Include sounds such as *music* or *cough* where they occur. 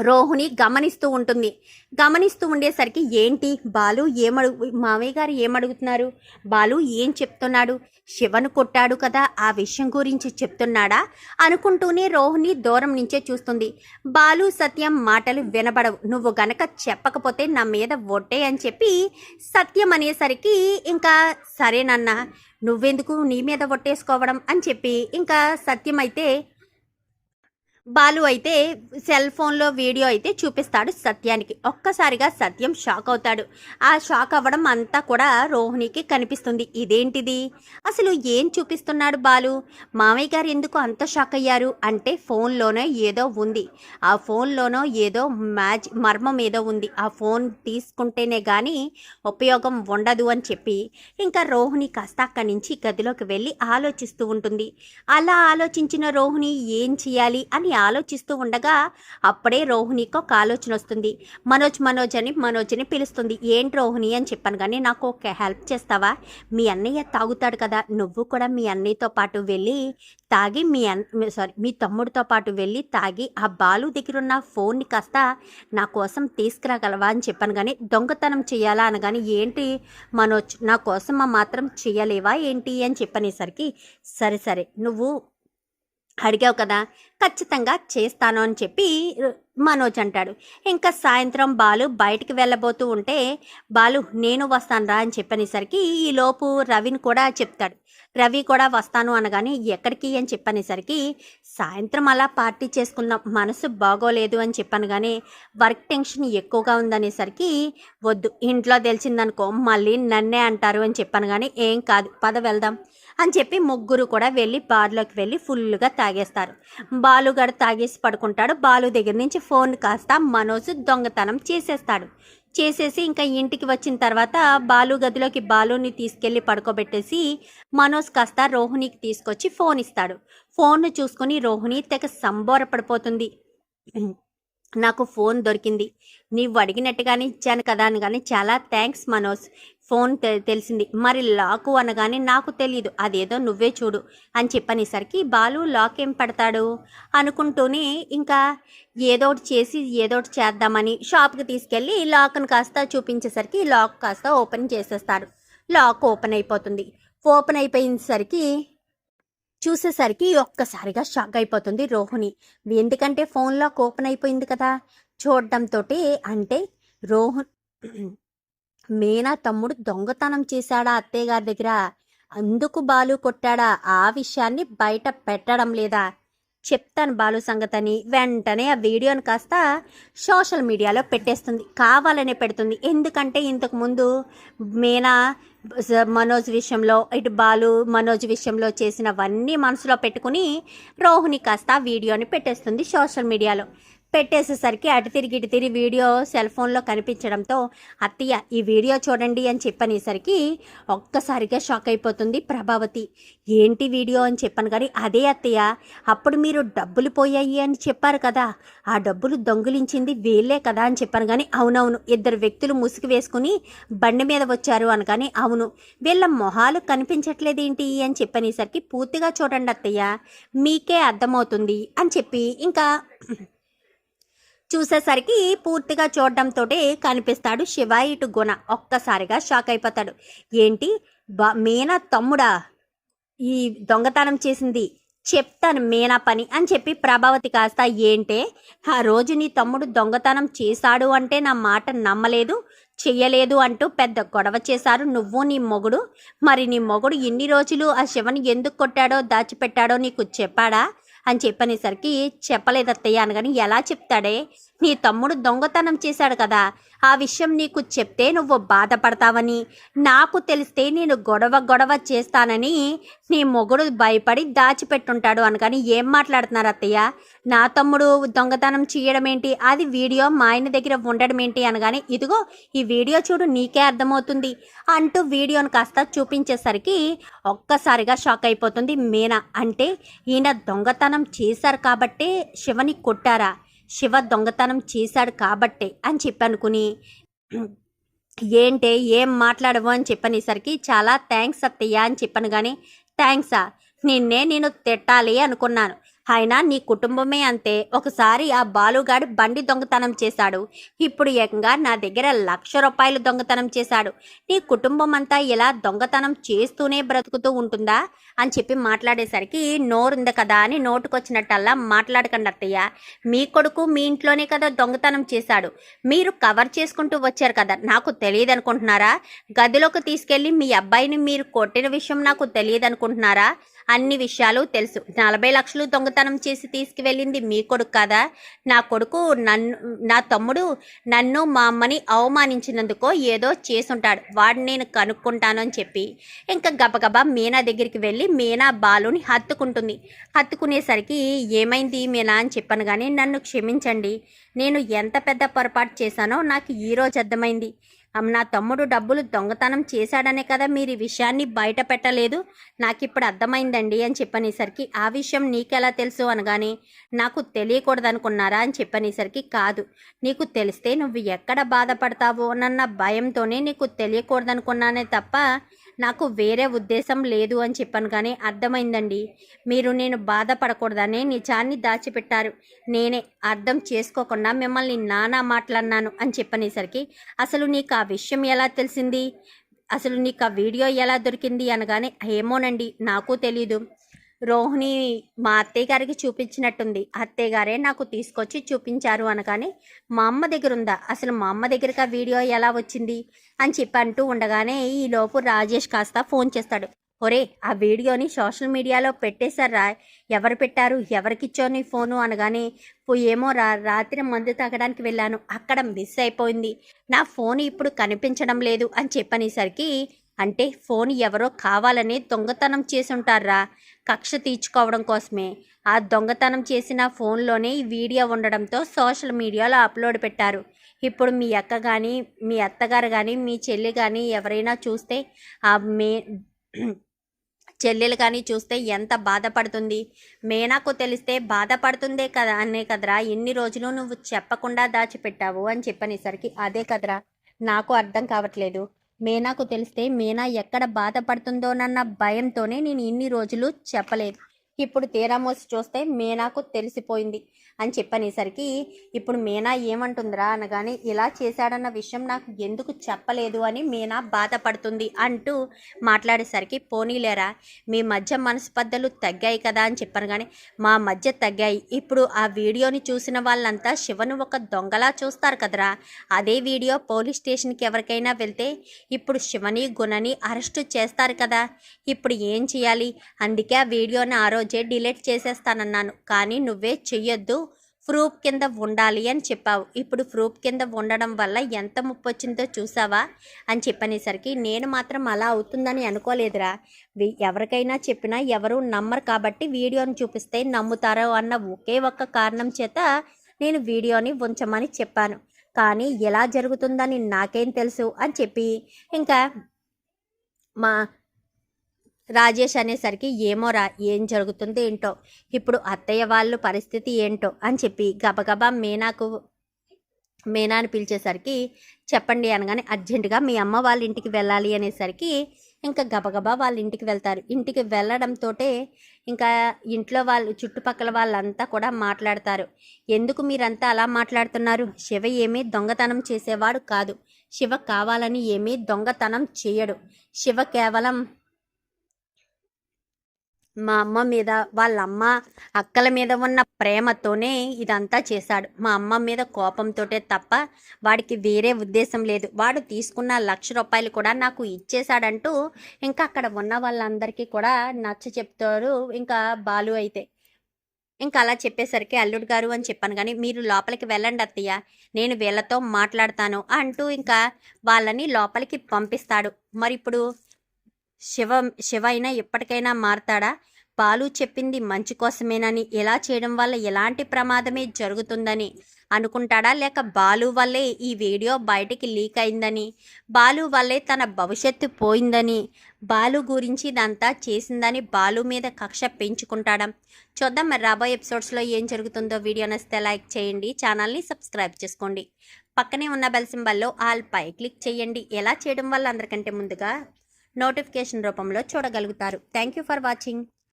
రోహుని గమనిస్తూ ఉంటుంది. గమనిస్తూ ఉండేసరికి ఏంటి బాలు ఏమడుగు మామయ్య గారు ఏమడుగుతున్నారు? బాలు ఏం చెప్తున్నాడు? శివను కొట్టాడు కదా ఆ విషయం గురించి చెప్తున్నాడా? అనుకుంటూనే రోహిణి దూరం నుంచే చూస్తుంది. బాలు సత్యం మాటలు వినబడవు. నువ్వు గనక చెప్పకపోతే నా మీద ఒట్టే అని చెప్పి సత్యం అనేసరికి ఇంకా సరేనన్నా నువ్వెందుకు నీ మీద ఒట్టేసుకోవడం? అని చెప్పి ఇంకా సత్యం అయితే బాలు అయితే సెల్ ఫోన్లో వీడియో అయితే చూపిస్తాడు సత్యానికి. ఒక్కసారిగా సత్యం షాక్ అవుతాడు. ఆ షాక్ అవ్వడం అంతా కూడా రోహిణికి కనిపిస్తుంది. ఇదేంటిది? అసలు ఏం చూపిస్తున్నాడు బాలు? మామయ్య గారు ఎందుకు అంత షాక్ అయ్యారు? అంటే ఫోన్లోనే ఏదో ఉంది. ఆ ఫోన్లోనో ఏదో మ్యాచ్ మర్మం ఏదో ఉంది. ఆ ఫోన్ తీసుకుంటేనే కానీ ఉపయోగం ఉండదు అని చెప్పి ఇంకా రోహిణి కాస్త అక్కడి నుంచి గదిలోకి వెళ్ళి ఆలోచిస్తూ ఉంటుంది. అలా ఆలోచించిన రోహిణి ఏం చేయాలి అని ఆలోచిస్తూ ఉండగా అప్పుడే రోహిణికి ఒక ఆలోచన వస్తుంది. మనోజ్ మనోజ్ అని మనోజ్ని పిలుస్తుంది. ఏంటి రోహిణి? అని చెప్పాను. కానీ నాకు ఒక హెల్ప్ చేస్తావా? మీ అన్నయ్య తాగుతాడు కదా. నువ్వు కూడా మీ అన్నయ్యతో పాటు వెళ్ళి తాగి మీ అన్ సారీ మీ తమ్ముడితో పాటు వెళ్ళి తాగి ఆ బాలు దగ్గర ఉన్న ఫోన్ని కాస్త నా కోసం తీసుకురాగలవా? అని చెప్పాను. కానీ దొంగతనం చేయాలా? అనగాని ఏంటి మనోజ్ నా కోసం మాత్రం చేయలేవా? ఏంటి? అని చెప్పనేసరికి సరే సరే నువ్వు అడిగావు కదా ఖచ్చితంగా చేస్తాను అని చెప్పి మనోజ్ అంటాడు. ఇంకా సాయంత్రం బాలు బయటికి వెళ్ళబోతూ ఉంటే బాలు నేను వస్తాను రా అని చెప్పనేసరికి ఈలోపు రవిని కూడా చెప్తాడు. రవి కూడా వస్తాను అనగానే ఎక్కడికి అని చెప్పనేసరికి సాయంత్రం అలా పార్టీ చేసుకుందాం మనసు బాగోలేదు అని చెప్పాను కానీ వర్క్ టెన్షన్ ఎక్కువగా ఉందనేసరికి వద్దు ఇంట్లో తెలిసిందనుకో మళ్ళీ నన్నే అంటారు అని చెప్పాను కానీ ఏం కాదు పద వెళ్దాం అని చెప్పి ముగ్గురు కూడా వెళ్ళి బార్లోకి వెళ్ళి ఫుల్గా తాగేస్తారు. బాలుగాడు తాగేసి పడుకుంటాడు. బాలు దగ్గర నుంచి ఫోన్ కాస్త మనోజ్ దొంగతనం చేసేస్తాడు. చేసేసి ఇంకా ఇంటికి వచ్చిన తర్వాత బాలు గదిలోకి బాలుని తీసుకెళ్ళి పడుకోబెట్టేసి మనోజ్ కాస్త రోహిణికి తీసుకొచ్చి ఫోన్ ఇస్తాడు. ఫోన్ చూసుకుని రోహిణి తెగ సంబోరపడిపోతుంది. నాకు ఫోన్ దొరికింది. నీవు అడిగినట్టుగానే ఇచ్చాను కదా అని కానీ చాలా థ్యాంక్స్ మనోజ్. ఫోన్ తె తెలిసింది. మరి లాకు అనగానే నాకు తెలియదు అదేదో నువ్వే చూడు అని చెప్పనేసరికి బాలు లాక్ ఏం పడతాడు? అనుకుంటూనే ఇంకా ఏదోటి చేసి ఏదోటి చేద్దామని షాప్కి తీసుకెళ్ళి లాక్ను కాస్త చూపించేసరికి లాక్ కాస్త ఓపెన్ చేసేస్తారు లాక్ ఓపెన్ అయిపోతుంది. ఓపెన్ అయిపోయేసరికి చూసేసరికి ఒక్కసారిగా షాక్ అయిపోతుంది రోహిణి. ఎందుకంటే ఫోన్ లాక్ ఓపెన్ అయిపోయింది కదా? చూడడంతో అంటే రోహన్ మీనా తమ్ముడు దొంగతనం చేశాడా అత్తయ్యగారి దగ్గర? అందుకు బాలు కొట్టాడా? ఆ విషయాన్ని బయట పెట్టడం లేదా? చెప్తాను బాలు సంగతని. వెంటనే ఆ వీడియోని కాస్త సోషల్ మీడియాలో పెట్టేస్తుంది. కావాలనే పెడుతుంది. ఎందుకంటే ఇంతకు ముందు మీనా మనోజ్ విషయంలో ఇటు బాలు మనోజ్ విషయంలో చేసినవన్నీ మనసులో పెట్టుకుని రోహిణి కాస్త ఆ వీడియోని పెట్టేస్తుంది సోషల్ మీడియాలో. పెట్టేసేసరికి అటు తిరిగి ఇటు తిరిగి వీడియో సెల్ ఫోన్లో కనిపించడంతో అత్తయ్య ఈ వీడియో చూడండి అని చెప్పనేసరికి ఒక్కసారిగా షాక్ అయిపోతుంది ప్రభావతి. ఏంటి వీడియో? అని చెప్పాను. కానీ అదే అత్తయ్య అప్పుడు మీరు డబ్బులు పోయాయి అని చెప్పారు కదా. ఆ డబ్బులు దొంగిలించింది వీళ్ళే కదా అని చెప్పాను. కానీ అవునవును ఇద్దరు వ్యక్తులు ముసుగు వేసుకుని బండి మీద వచ్చారు అనగానే అవును వీళ్ళ మొహాలు కనిపించట్లేదు ఏంటి అని చెప్పనేసరికి పూర్తిగా చూడండి అత్తయ్య మీకే అర్థమవుతుంది అని చెప్పి ఇంకా చూసేసరికి పూర్తిగా చూడడంతో కనిపిస్తాడు శివ ఇటు గుణ. ఒక్కసారిగా షాక్ అయిపోతాడు. ఏంటి? బా మీనా తమ్ముడా? ఈ దొంగతనం చేసింది. చెప్తాను మీనా పని అని చెప్పి ప్రభావతి కాస్త ఏంటే? ఆ రోజు నీ తమ్ముడు దొంగతనం చేశాడు అంటే నా మాట నమ్మలేదు చెయ్యలేదు అంటూ పెద్ద గొడవ చేశారు నువ్వు నీ మొగుడు. మరి నీ మొగుడు ఎన్ని రోజులు ఆ శివని ఎందుకు కొట్టాడో దాచిపెట్టాడో నీకు చెప్పాడా? అని చెప్పనేసరికి చెప్పలేదు అత్తయ్య అనగాని ఎలా చెప్తాడే? నీ తమ్ముడు దొంగతనం చేశాడు కదా ఆ విషయం నీకు చెప్తే నువ్వు బాధపడతావని నాకు తెలిస్తే నేను గొడవ గొడవ చేస్తానని నీ మొగుడు భయపడి దాచిపెట్టుంటాడు అనగాని ఏం మాట్లాడుతున్నారు అత్తయ్య? నా తమ్ముడు దొంగతనం చేయడం ఏంటి? అది వీడియో మా ఆయన దగ్గర ఉండడం ఏంటి అనగానే ఇదిగో ఈ వీడియో చూడు నీకే అర్థమవుతుంది అంటూ వీడియోను కాస్త చూపించేసరికి ఒక్కసారిగా షాక్ అయిపోతుంది మీనా. అంటే ఈయన దొంగతనం చేశారు కాబట్టే శివని కొట్టారా? శివ దొంగతనం చేశాడు కాబట్టే అని చెప్పనుకుని ఏంటే ఏం మాట్లాడవు అని చెప్పనేసరికి చాలా థ్యాంక్స్ అత్తయ్య అని చెప్పాను కానీ థ్యాంక్సా నిన్నే నేను తిట్టాలి అనుకున్నాను. అయినా నీ కుటుంబమే అంతే. ఒకసారి ఆ బాలుగాడు బండి దొంగతనం చేశాడు. ఇప్పుడు ఏకంగా నా దగ్గర లక్ష రూపాయలు దొంగతనం చేశాడు. నీ కుటుంబం అంతా ఇలా దొంగతనం చేస్తూనే బ్రతుకుతూ ఉంటుందా? అని చెప్పి మాట్లాడేసరికి నోరుంది కదా అని నోటుకొచ్చినట్టల్లా మాట్లాడకండి అత్తయ్య. మీ కొడుకు మీ ఇంట్లోనే కదా దొంగతనం చేశాడు. మీరు కవర్ చేసుకుంటూ వచ్చారు కదా నాకు తెలియదు అనుకుంటున్నారా గదిలోకి తీసుకెళ్ళి మీ అబ్బాయిని మీరు కొట్టిన విషయం నాకు తెలియదు అనుకుంటున్నారా అన్ని విషయాలు తెలుసు. నలభై లక్షలు దొంగతనం చేసి తీసుకువెళ్ళింది మీ కొడుకు కదా? నా కొడుకు నన్ను నా తమ్ముడు నన్ను మా అమ్మని అవమానించినందుకో ఏదో చేసుంటాడు. వాడిని నేను కనుక్కుంటాను అని చెప్పి. ఇంకా గబగబా మీనా దగ్గరికి వెళ్ళి మీనా బాలుని హత్తుకుంటుంది. హత్తుకునేసరికి ఏమైంది మీనా అని చెప్పాను కానీ నన్ను క్షమించండి. నేను ఎంత పెద్ద పొరపాటు చేశానో నాకు ఈ రోజు అర్థమైంది. నా తమ్ముడు డబ్బులు దొంగతనం చేశాడనే కదా మీరు ఈ విషయాన్ని బయట పెట్టలేదు? నాకు ఇప్పుడు అర్థమైందండి అని చెప్పనేసరికి ఆ విషయం నీకెలా తెలుసు? అనగానే నాకు తెలియకూడదనుకున్నారా? అని చెప్పనేసరికి కాదు. నీకు తెలిస్తే నువ్వు ఎక్కడ బాధపడతావో? అన్న భయంతోనే నీకు తెలియకూడదనుకున్నానే తప్ప నాకు వేరే ఉద్దేశం లేదు అని చెప్పాను కానీ అర్థమైందండి. మీరు నేను బాధపడకూడదనే నిజాన్ని దాచిపెట్టారు. నేనే అర్థం చేసుకోకుండా మిమ్మల్ని నానా మాట్లాడినాను అని చెప్పనేసరికి అసలు నీకు ఆ విషయం ఎలా తెలిసింది? అసలు నీకు ఆ వీడియో ఎలా దొరికింది? అనగానే ఏమోనండి నాకు తెలీదు. రోహిణి మా అత్తయ్య గారికి చూపించినట్టుంది. అత్తయ్య గారే నాకు తీసుకొచ్చి చూపించారు అనగానే మా అమ్మ దగ్గర ఉందా అసలు మా అమ్మ దగ్గరికి ఆ వీడియో ఎలా వచ్చింది? అని చెప్పి అంటూ ఉండగానే ఈలోపు రాజేష్ కాస్త ఫోన్ చేస్తాడు. ఒరే ఆ వీడియోని సోషల్ మీడియాలో పెట్టేశారా? ఎవరు పెట్టారు? ఎవరికిచ్చో నీ ఫోను? అనగానే ఏమో రా రాత్రి మందు తాగడానికి వెళ్ళాను. అక్కడ మిస్ అయిపోయింది. నా ఫోన్ ఇప్పుడు కనిపించడం లేదు అని చెప్పనేసరికి అంటే ఫోన్ ఎవరో కావాలని దొంగతనం చేసుంటారా? కక్ష తీర్చుకోవడం కోసమే. ఆ దొంగతనం చేసిన ఫోన్లోనే ఈ వీడియో ఉండడంతో సోషల్ మీడియాలో అప్లోడ్ పెట్టారు. ఇప్పుడు మీ అక్క కానీ మీ అత్తగారు కానీ మీ చెల్లి కానీ ఎవరైనా చూస్తే ఆ మే *clears throat* చెల్లెలు కానీ చూస్తే ఎంత బాధపడుతుంది. మేనాకు తెలిస్తే బాధపడుతుందే కదా అనే కదరా ఎన్ని రోజులు నువ్వు చెప్పకుండా దాచిపెట్టావు అని చెప్పనేసరికి అదే కదరా నాకు అర్థం కావట్లేదు. మీనాకు తెలిస్తే మీనా ఎక్కడ బాధపడుతుందోనన్న భయంతోనే నేను ఇన్ని రోజులు చెప్పలేదు. ఇప్పుడు తీరామోసి చూస్తే మీనాకు తెలిసిపోయింది అని చెప్పనేసరికి ఇప్పుడు మీనా ఏమంటుందిరా అనగానే ఇలా చేశాడన్న విషయం నాకు ఎందుకు చెప్పలేదు అని మీనా బాధపడుతుంది అంటూ మాట్లాడేసరికి పోనీలేరా మీ మధ్య మనస్పర్ధలు తగ్గాయి కదా అని చెప్పాను కానీ మా మధ్య తగ్గాయి. ఇప్పుడు ఆ వీడియోని చూసిన వాళ్ళంతా శివను ఒక దొంగలా చూస్తారు కదరా. అదే వీడియో పోలీస్ స్టేషన్కి ఎవరికైనా వెళ్తే ఇప్పుడు శివని గుణని అరెస్టు చేస్తారు కదా. ఇప్పుడు ఏం చేయాలి? అందుకే ఆ వీడియోని ఆ డిలీట్ చేసేస్తానన్నాను. కానీ నువ్వే చెయ్యొద్దు. ప్రూఫ్ కింద ఉండాలి అని చెప్పావు. ఇప్పుడు ప్రూఫ్ కింద ఉండడం వల్ల ఎంత ముప్పు వచ్చిందో చూసావా? అని చెప్పనేసరికి నేను మాత్రం అలా అవుతుందని అనుకోలేదురా. ఎవరికైనా చెప్పినా ఎవరు నమ్మరు కాబట్టి వీడియోని చూపిస్తే నమ్ముతారో అన్న ఒకే ఒక్క కారణం చేత నేను వీడియోని ఉంచమని చెప్పాను. కానీ ఎలా జరుగుతుందని నాకేం తెలుసు అని చెప్పి ఇంకా మా రాజేష్ అనేసరికి ఏమోరా ఏం జరుగుతుందో ఏంటో ఇప్పుడు అత్తయ్య వాళ్ళు పరిస్థితి ఏంటో అని చెప్పి గబగబా మీనాకు మీనాని పిలిచేసరికి చెప్పండి అనగానే అర్జెంటుగా మీ అమ్మ వాళ్ళ ఇంటికి వెళ్ళాలి అనేసరికి ఇంకా గబగబా వాళ్ళ ఇంటికి వెళ్తారు. ఇంటికి వెళ్ళడంతో ఇంకా ఇంట్లో వాళ్ళు చుట్టుపక్కల వాళ్ళంతా కూడా మాట్లాడతారు. ఎందుకు మీరంతా అలా మాట్లాడుతున్నారు? శివ ఏమీ దొంగతనం చేసేవాడు కాదు. శివ కావాలని ఏమీ దొంగతనం చేయడు. శివ కేవలం మా అమ్మ మీద వాళ్ళ అమ్మ అక్కల మీద ఉన్న ప్రేమతోనే ఇదంతా చేశాడు. మా అమ్మ మీద కోపంతోటే తప్ప వాడికి వేరే ఉద్దేశం లేదు. వాడు తీసుకున్న లక్ష రూపాయలు కూడా నాకు ఇచ్చేశాడంటూ ఇంకా అక్కడ ఉన్న వాళ్ళందరికీ కూడా నచ్చ చెప్తారు ఇంకా బాలు అయితే. ఇంకా అలా చెప్పేసరికి అల్లుడు గారు అని చెప్పాను కానీ మీరు లోపలికి వెళ్ళండి అత్తయ్య నేను వీళ్ళతో మాట్లాడతాను అంటూ ఇంకా వాళ్ళని లోపలికి పంపిస్తాడు. మరి ఇప్పుడు శివ శివ అయినా ఎప్పటికైనా మారతాడా? బాలు చెప్పింది మంచి కోసమేనని ఇలా చేయడం వల్ల ఎలాంటి ప్రమాదమే జరుగుతుందని అనుకుంటాడా? లేక బాలు వల్లే ఈ వీడియో బయటికి లీక్ అయిందని బాలు వల్లే తన భవిష్యత్తు పోయిందని బాలు గురించి ఇదంతా చేసిందని బాలు మీద కక్ష పెంచుకుంటాడా? చూద్దాం మరి రాబోయే ఎపిసోడ్స్లో ఏం జరుగుతుందో. వీడియో నచ్చితే లైక్ చేయండి ఛానల్ని సబ్స్క్రైబ్ చేసుకోండి. పక్కనే ఉన్న బెల్ సింబల్లో ఆల్ పై క్లిక్ చేయండి. ఎలా చేయడం వల్ల అందరికంటే ముందుగా నోటిఫికేషన్ రూపంలో చూడగలుగుతారు. Thank you for watching.